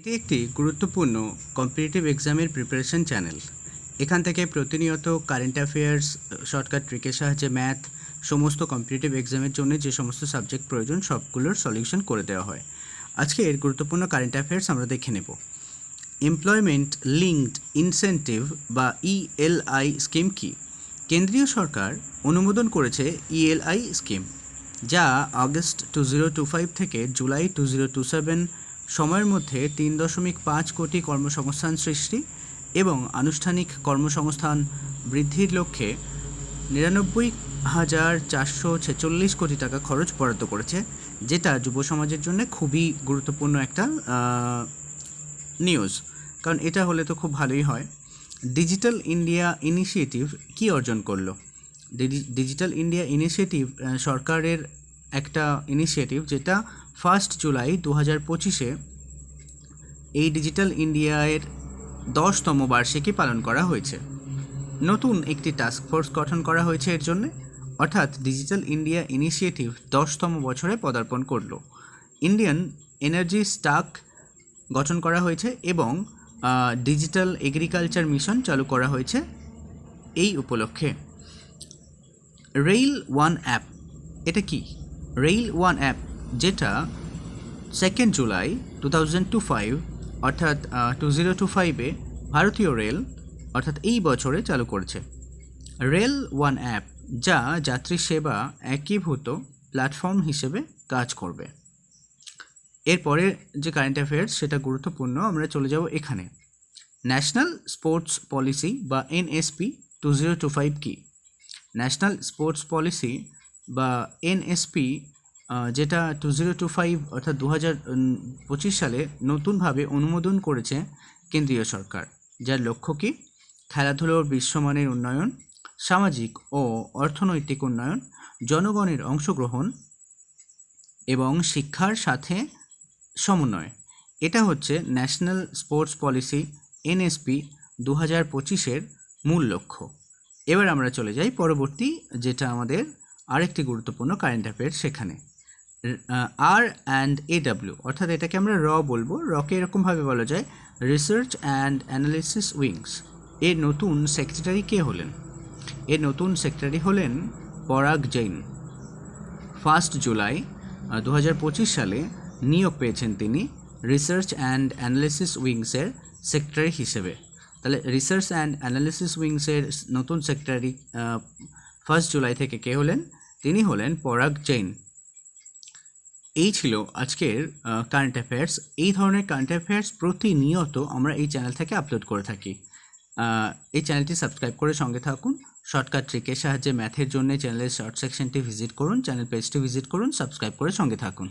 এটি একটি গুরুত্বপূর্ণ কম্পিটিটিভ এক্সামের প্রিপারেশন চ্যানেল এখান থেকে প্রতিনিয়ত কারেন্ট অ্যাফেয়ার্স শর্টকাট ট্রিকের সাহায্যে ম্যাথ সমস্ত কম্পিটিটিভ এক্সামের জন্য যে সমস্ত সাবজেক্ট প্রয়োজন, সবগুলোর সলিউশন করে দেওয়া হয়। আজকে এর গুরুত্বপূর্ণ কারেন্ট অ্যাফেয়ার্স আমরা দেখে নেব। এমপ্লয়মেন্ট লিঙ্কড ইনসেন্টিভ বা ইএলআই স্কিম কি? কেন্দ্রীয় সরকার অনুমোদন করেছে ইএলআই স্কিম যা August two zero two five থেকে July two zero two seven সময়ের মধ্যে তিন দশমিক পাঁচ কোটি কর্মসংস্থান সৃষ্টি এবং আনুষ্ঠানিক কর্মসংস্থান বৃদ্ধির লক্ষ্যে নিরানব্বই হাজার চারশো ছেচল্লিশ কোটি টাকা খরচ বরাদ্দ করেছে, যেটা যুব সমাজের জন্য খুবই গুরুত্বপূর্ণ একটা নিউজ কারণ এটা হলে তো খুব ভালোই হয়। ডিজিটাল ইন্ডিয়া ইনিশিয়েটিভ কি অর্জন করল? ডিজি- ডিজিটাল ইন্ডিয়া ইনিশিয়েটিভ সরকারের একটা ইনিশিয়েটিভ যেটা ফার্স্ট জুলাই দু হাজার পঁচিশে এই ডিজিটাল ইন্ডিয়ার দশতম বার্ষিকী পালন করা হয়েছে। নতুন একটি টাস্ক ফোর্স গঠন করা হয়েছে এর জন্য। অর্থাৎ ডিজিটাল ইন্ডিয়া ইনিশিয়েটিভ দশতম বছরে পদার্পণ করল। ইন্ডিয়ান এনার্জি স্টাক গঠন করা হয়েছে এবং ডিজিটাল এগ্রিকালচার মিশন চালু করা হয়েছে এই উপলক্ষে। রেইল ওয়ান অ্যাপ এটা কি? রেইল ওয়ান অ্যাপ যেটা second July two thousand two five অর্থাৎ টু জিরো টু ফাইভে ভারতীয় রেল অর্থাৎ এই বছরে চালু করেছে। রেল ওয়ান অ্যাপ যা যাত্রী সেবা একীভূত প্ল্যাটফর্ম হিসেবে কাজ করবে। এরপরে যে কারেন্ট অ্যাফেয়ার্স সেটা গুরুত্বপূর্ণ, আমরা চলে যাব এখানে। ন্যাশনাল স্পোর্টস পলিসি বা NSP two zero two five কি? ন্যাশনাল স্পোর্টস পলিসি বা এনএসপি যেটা টু জিরো টু ফাইভ অর্থাৎ দু হাজার পঁচিশ সালে নতুনভাবে অনুমোদন করেছে কেন্দ্রীয় সরকার, যার লক্ষ্য কি? খেলাধুলোর বিশ্বমানের উন্নয়ন, সামাজিক ও অর্থনৈতিক উন্নয়ন, জনগণের অংশগ্রহণ এবং শিক্ষার সাথে সমন্বয়। এটা হচ্ছে ন্যাশনাল স্পোর্টস পলিসি এনএসপি দু হাজার পঁচিশের মূল লক্ষ্য। এবার আমরা চলে যাই পরবর্তী, যেটা আমাদের আরেকটি গুরুত্বপূর্ণ কারেন্ট অ্যাফেয়ার সেখানে। আর অ্যান্ড এ ডাব্লিউ অর্থাৎ এটাকে আমরা র বলব। রকে এরকমভাবে বলা যায় রিসার্চ অ্যান্ড অ্যানালিসিস উইংস এর নতুন সেক্রেটারি কে হলেন? এর নতুন সেক্রেটারি হলেন পরাগ জৈন। ফার্স্ট জুলাই দু হাজার পঁচিশ সালে নিয়োগ পেয়েছেন তিনি রিসার্চ অ্যান্ড অ্যানালিসিস উইংসের সেক্রেটারি হিসেবে। তাহলে রিসার্চ অ্যান্ড অ্যানালিসিস উইংসের নতুন সেক্রেটারি ফার্স্ট জুলাই থেকে কে হলেন? তিনি হলেন পরাগ জৈন। এই ছিল আজকের কারেন্ট অ্যাফেয়ার্স এই ধরনের কারেন্ট অ্যাফেয়ার্স প্রতিনিয়ত আমরা এই চ্যানেল থেকে আপলোড করে থাকি। এই চ্যানেলটি সাবস্ক্রাইব করে সঙ্গে থাকুন। শর্টকাট ট্রিকের সাহায্যে ম্যাথের জন্য চ্যানেলের শর্ট সেকশনটি ভিজিট করুন। চ্যানেল পেজটি ভিজিট করুন। সাবস্ক্রাইব করে সঙ্গে থাকুন।